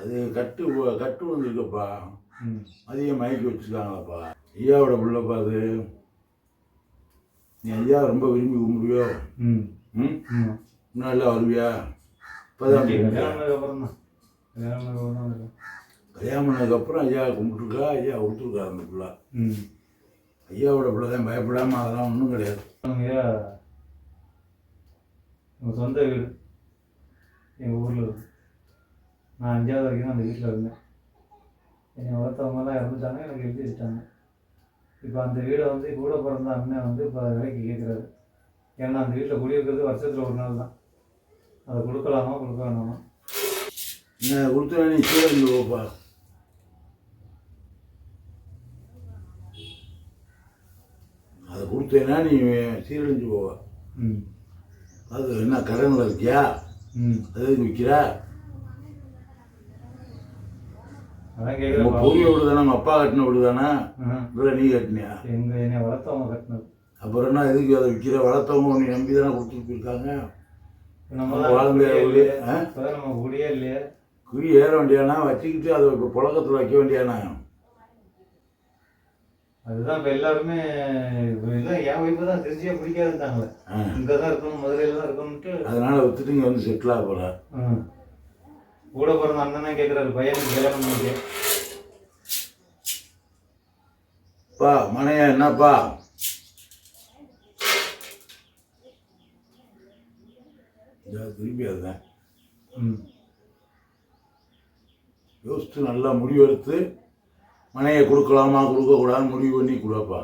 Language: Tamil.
அது கட்டு கட்டு வந்துருக்குப்பா ம். அதிகம் மயக்கி வச்சுருக்காங்களாப்பா. ஐயாவோட பிள்ளைப்பா அது. நீ ஐயா ரொம்ப விரும்பி கும்பிடுவியோ? ம். ம்? ம் முன்னாடிலாம் வருவியா? இப்போதான் கல்யாணம் பண்ணதுக்கப்புறம் ஐயா கும்பிட்டுருக்கா ஐயா கொடுத்துருக்காரு அந்த பிள்ளை. ம். ஐயாவோட பிள்ளை தான் பயப்படாமல் அதெல்லாம் ஒன்றும் கிடையாது. ஐயா எங்கள் சொந்த வீடு. எங்கள் ஊரில் நான் அஞ்சாவது வரைக்கும் அந்த வீட்டில் இருந்தேன். என்னை வளர்த்தவங்கலாம் இறந்துட்டாங்க எனக்கு எழுதி வச்சுட்டாங்க. இப்போ அந்த வீடை வந்து கூட பிறந்த அண்ணன் வந்து இப்போ விலைக்கு கேட்குறாரு. ஏன்னா அந்த வீட்டில் குடியிருக்கிறது வருஷத்தில் ஒரு நாள் தான். அதை கொடுக்கலாமா கொடுக்க வேணாமா? என்ன கொடுத்தா நீ சீரழிஞ்சு போப்பா. அதை கொடுத்தேன்னா நீ சீரழிஞ்சு போவ. ம். அது என்ன கடனில் இருக்கியா ம். அது விற்கிறா? அதான் நம்ம கேட்குறேன் பொரிய வீடு தானே நம்ம அப்பா கட்டின வீடு தானே இல்லை நீ கட்டினியா? எங்கள் என்னை வளர்த்தவங்க கட்டினது. அப்புறம் என்ன எதுக்கு அதை விற்கிற வளர்த்தவங்க உன்னை நம்பி தானே கொடுத்துட்டு போயிருக்காங்க. நம்ம வாழ்ந்த நம்ம குடியே இல்லையே. குழி ஏற வேண்டியானா? வச்சுக்கிட்டு அதை இப்போ புழக்கத்தில் வைக்க வேண்டியானா? அதுதான் இப்போ எல்லாருமே எல்லாம் என் ஒய்ஃபு தான் திருச்சியாக பிடிக்காதுட்டாங்களே. இங்கே தான் இருக்கணும் மதுரையில் தான் இருக்கணும்ட்டு அதனால வித்துட்டு இங்கே வந்து செட்டில் ஆக போகிற ம். கூட பிறந்த அண்ணனே கேட்குறாரு பையனுக்கு கல்யாணம் பண்ணிக்க. பா மனையா என்னப்பா? திரும்பி அதுதான் ம். யோசித்து நல்லா முடிவெடுத்து மனையை கொடுக்கலாமா கொடுக்கக்கூடாதுன்னு முடிவு பண்ணி கொடுப்பா.